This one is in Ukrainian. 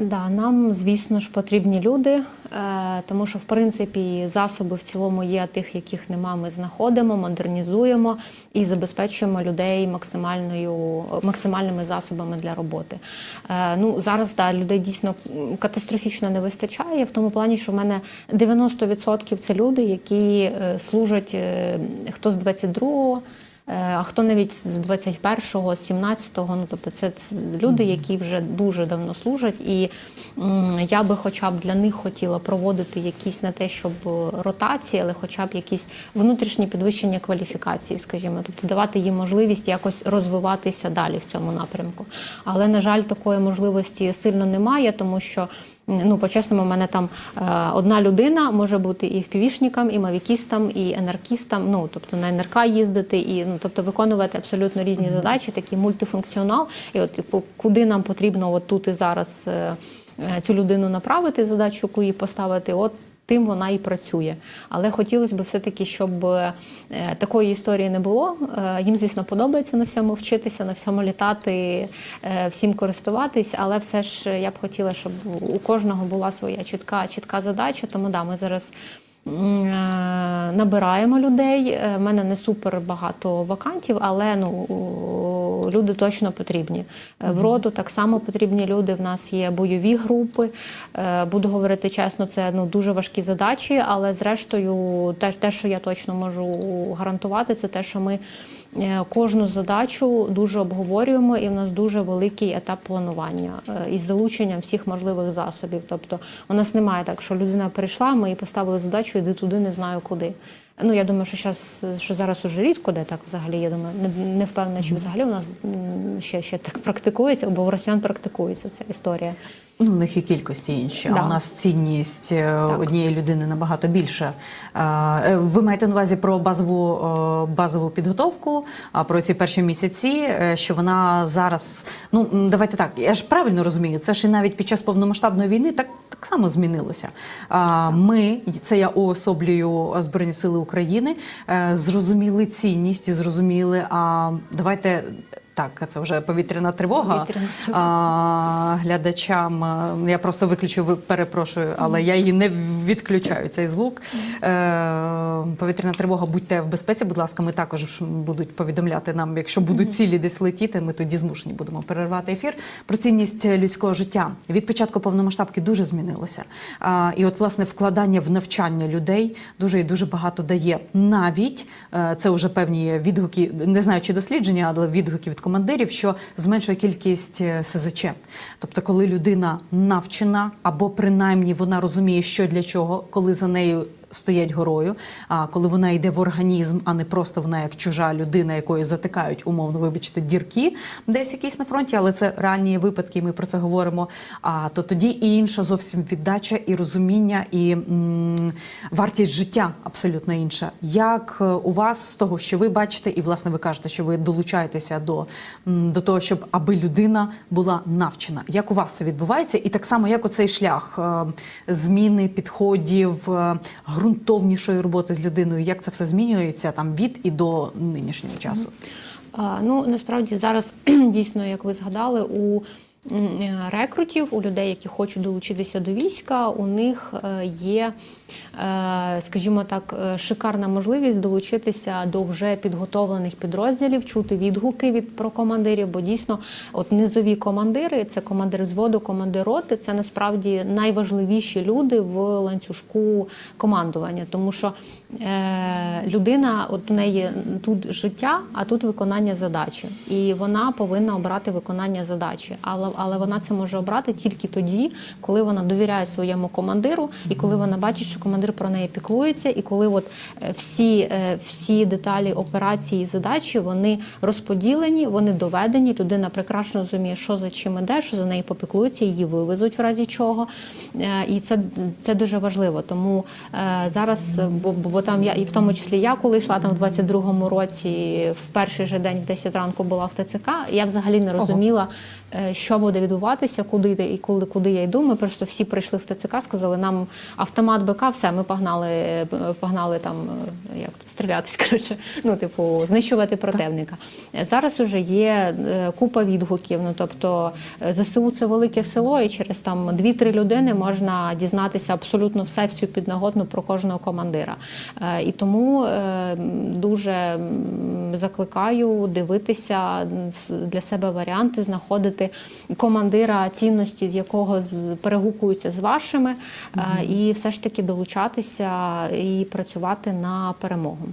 Да, нам, звісно ж, потрібні люди, е, тому що в принципі засоби в цілому є, тих, яких нема, ми знаходимо, модернізуємо і забезпечуємо людей максимальною максимальними засобами для роботи. Е, Ну зараз да, людей дійсно катастрофічно не вистачає в тому плані, що в мене 90% це люди, які е, служать хто з 22-го, Е, А хто навіть з 21-го, з 17-го, ну тобто це, це люди, які вже дуже давно служать, і я би хоча б для них хотіла проводити якісь не те, щоб ротації, але хоча б якісь внутрішні підвищення кваліфікації, скажімо, тобто давати їм можливість якось розвиватися далі в цьому напрямку. Але на жаль, такої можливості сильно немає, тому що. Ну, по-чесному, в мене там е, одна людина може бути і впівішником, і мавікістом, і енеркістом. Ну, тобто на НРК їздити, і ну, тобто виконувати абсолютно різні задачі, такий мультифункціонал. І от типу, куди нам потрібно от тут і зараз е, е, цю людину направити, задачу, яку їй поставити, от тим вона і працює. Але хотілося б все-таки, щоб е, такої історії не було. Е, їм, звісно, подобається на всьому вчитися, на всьому літати, е, всім користуватись, але все ж я б хотіла, щоб у кожного була своя чітка, чітка задача. Тому да, ми зараз. Е, Набираємо людей. У мене не супер багато вакантів, але ну люди точно потрібні. Е, В роду так само потрібні люди. В нас є бойові групи. Е, Буду говорити чесно, це ну дуже важкі задачі, але зрештою, те, те, що я точно можу гарантувати, це те, що ми е, кожну задачу дуже обговорюємо, і в нас дуже великий етап планування е, із залученням всіх можливих засобів. Тобто, у нас немає так, що людина прийшла, ми їй поставили задачу, іди туди, не знаю куди. Ну, я думаю, що зараз, що зараз уже рідко де так взагалі. Я думаю, не, не впевнена, чи взагалі у нас ще, ще так практикується, бо в росіян практикується ця історія. Ну, у них і кількості інші, Да. а у нас цінність е, однієї людини набагато більша. Е, е, Ви маєте на увазі про базову, базову підготовку, про ці перші місяці, що вона зараз. Ну давайте так, я ж правильно розумію, це ж і навіть під час повномасштабної війни так. Так само змінилося. Ми, це я уособлюю Збройні Сили України, е, зрозуміли цінність і зрозуміли. А давайте так, це вже повітряна тривога. Повітряна А, глядачам. е, Я просто виключу, перепрошую, але я її не відключаю цей звук. Е, повітряна тривога, будьте в безпеці, будь ласка, ми також будуть повідомляти нам, якщо будуть цілі десь летіти, ми тоді змушені будемо перервати ефір. Про цінність людського життя від початку повномасштабки дуже змінилося. А, і от, власне, вкладання в навчання людей дуже і дуже багато дає. Навіть це вже певні відгуки, не знаю, чи дослідження, але відгуки від командирів, що зменшує кількість е, СЗЧ. Тобто, коли людина навчена або принаймні вона розуміє, що для чого, коли за нею. Стоять горою, а коли вона йде в організм, а не просто вона як чужа людина, якої затикають умовно, вибачте, дірки десь якісь на фронті, але це реальні випадки. і Ми про це говоримо. А то тоді і інша зовсім віддача, і розуміння, і м, вартість життя абсолютно інша. Як е, у вас з того, що ви бачите, і власне ви кажете, що ви долучаєтеся до, до того, щоб аби людина була навчена. Як у вас це відбувається? І так само, як оцей шлях е, зміни підходів, е, ґрунтовнішої роботи з людиною, як це все змінюється там від і до нинішнього часу? Ну насправді зараз дійсно, як ви згадали, у рекрутів, у людей, які хочуть долучитися до війська, у них е, є, е, скажімо так, е, шикарна можливість долучитися до вже підготовлених підрозділів, чути відгуки від про командирів, бо дійсно, от низові командири, це командир взводу, командир роти, це насправді найважливіші люди в ланцюжку командування, тому що е, людина, от у неї тут життя, а тут виконання задачі, і вона повинна обрати виконання задачі. Але але вона це може обрати тільки тоді, коли вона довіряє своєму командиру, і коли вона бачить, що командир про неї піклується, і коли от е, всі, е, всі деталі операції і задачі вони розподілені, вони доведені. Людина прекрасно розуміє, що за чим іде, що за неї попіклуються, її вивезуть в разі чого. Е, І це, це дуже важливо. Тому зараз, бо, бо бо там я і в тому числі я, коли йшла там в 22-му році, в перший же день в 10 ранку була в ТЦК, я взагалі не розуміла. Що буде відбуватися, куди і коли куди я йду. Ми просто всі прийшли в ТЦК, сказали, нам автомат БК, все ми погнали, е, погнали там е, як то, стрілятись, коротше, ну, типу, знищувати противника. Зараз уже є е, купа відгуків. Ну тобто ЗСУ це велике село, і через там 2-3 людини можна дізнатися абсолютно все, всю піднагодну про кожного командира. І тому дуже закликаю дивитися для себе варіанти, знаходити командира цінності, з якого перегукуються з вашими, е, і все ж таки долучатися і працювати на перемогу.